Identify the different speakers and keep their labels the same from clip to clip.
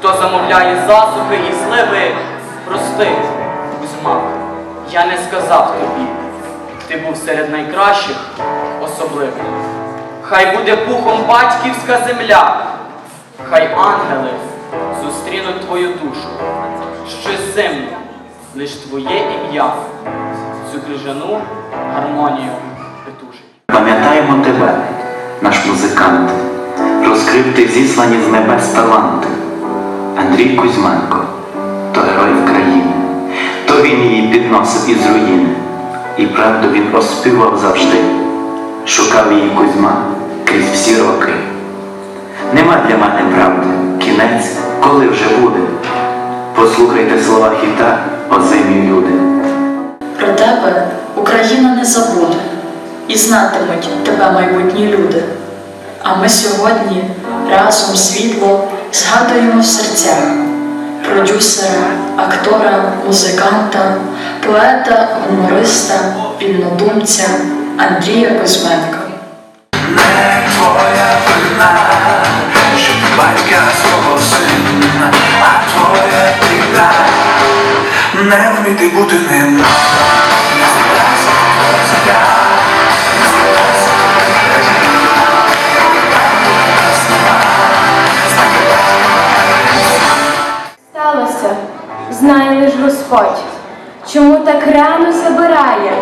Speaker 1: хто замовляє засухи і зливи, прости, Кузьма, я не сказав тобі. Ти був серед найкращих, особливих. Хай буде пухом батьківська земля, хай ангели зустрінуть твою душу. Землю, лиш твоє ім'я, цю крижану гармонію притушить.
Speaker 2: Пам'ятаємо тебе, наш музикант, розкрив ти зіслані з небес таланти. Андрій Кузьменко, то герой країни, то він її підносив із руїни, і правду він оспівав завжди, шукав її Кузьма крізь всі роки. Нема для мене правди, кінець, коли вже буде. Послухайте слова хіта, озимі люди.
Speaker 3: Про тебе Україна не забуде, і знатимуть тебе майбутні люди. А ми сьогодні разом світло згадуємо в серцях продюсера, актора, музиканта, поета, гумориста, вільнодумця Андрія Кузьменка.
Speaker 4: Не твоя вина, що батька свого сина, а твоя біда не вміти бути ним.
Speaker 5: Господь, чому так рано забирає.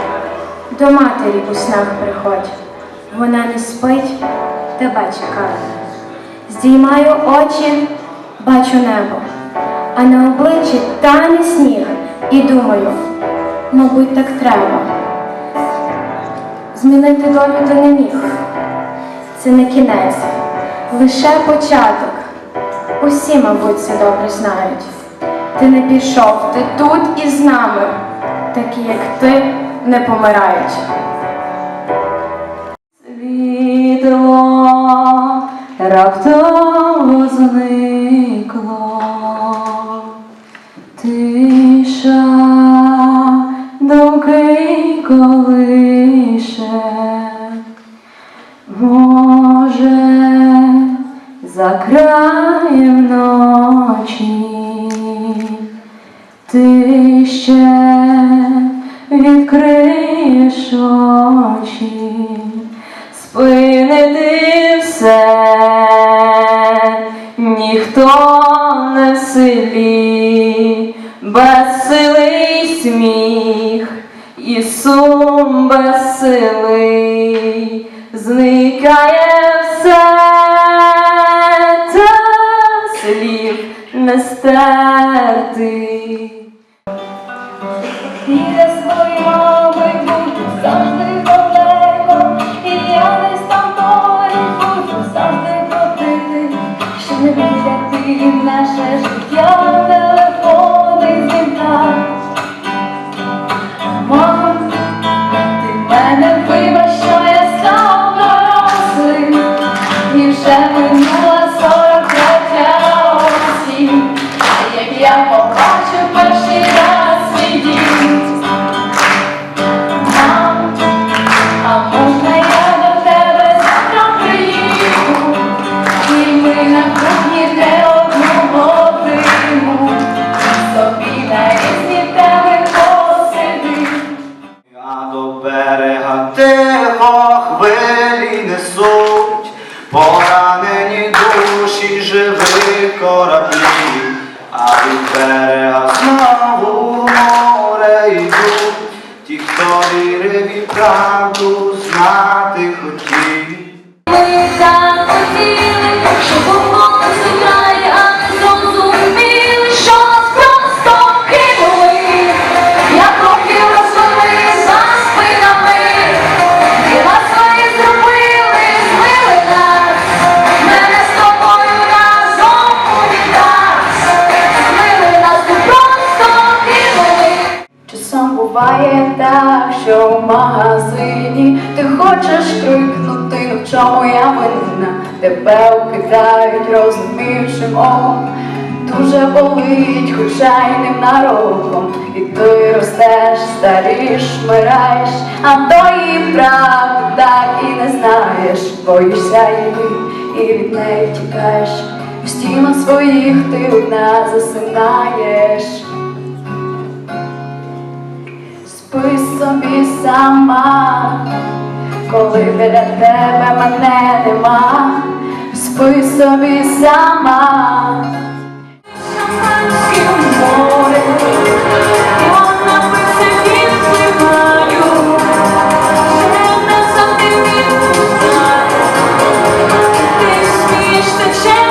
Speaker 5: До матері у снах приходь, вона не спить, тебе чекає. Здіймаю очі, бачу небо, а на обличчі тане сніг, і думаю, мабуть, так треба. Змінити долю ти не міг. Це не кінець, лише початок. Усі, мабуть, це добре знають. Ти не пішов, ти тут із нами, такі, як ти, не помирають. Очі, спинити все, ніхто не в силі, безсилий сміх і сум безсилий, не вигляди наше життя, телефони дзвінка. Мам, ти мене вибач, що я став і вже минула сорок третя як я побачу перший раз
Speaker 6: берега тихо хвилі несуть, поранені душі живих кораблів, а від берега знову море йдуть, ті, хто вірив і правду
Speaker 5: буває так, що в магазині ти хочеш крикнути, «Ну, в чому я винна, тебе укидають розуміючим оком. Дуже болить, хоча й ним нароком, і ти ростеш, старіш, мираєш, а тої правди так і не знаєш, боїшся її і від неї тікаєш,
Speaker 7: всіма своїх ти одна засинаєш спи собі сама, коли біля тебе мене нема, спи собі сама. Ще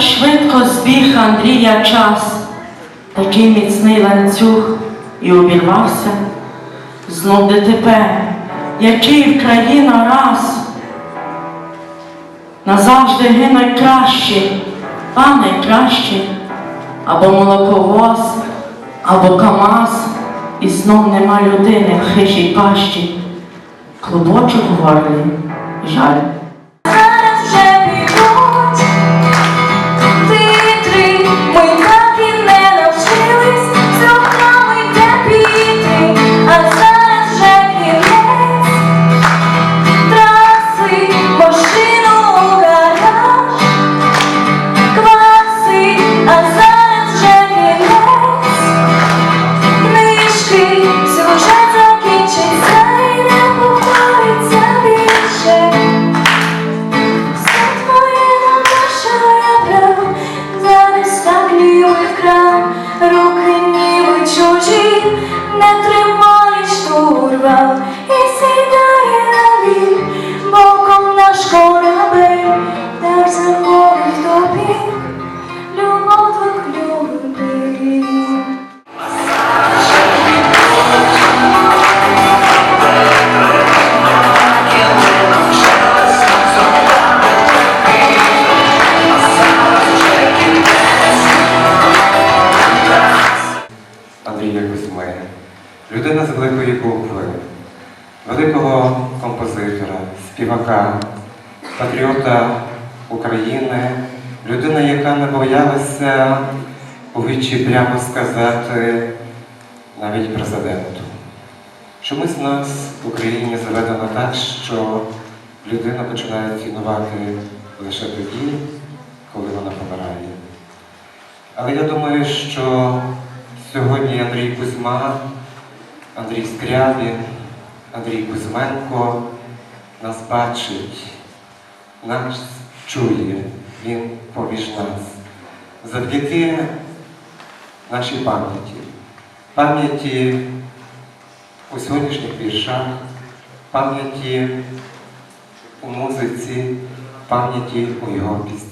Speaker 8: швидко збіг Андрія час, такий міцний ланцюг і обірвався, знов ДТП, який країна раз, назавжди гинуть кращі, а найкращі, або молоковоз, або Камаз, і знов нема людини в хижій пащі, клубочок в горлі, жаль.
Speaker 9: Андрій Кузьмин, людина з великої букви, великого композитора, співака, патріота України, людина, яка не боялася у вічі прямо сказати навіть президенту. Чомусь нас в Україні заведено так, що людина починає цінувати лише тоді, коли вона помирає. Але я думаю, що Сьогодні Андрій Кузьма, Андрій Скрябін, Андрій Кузьменко нас бачить, нас чує, він поміж нас. Завдяки нашій пам'яті, пам'яті у сьогоднішніх віршах, пам'яті у музиці, пам'яті у його пісні.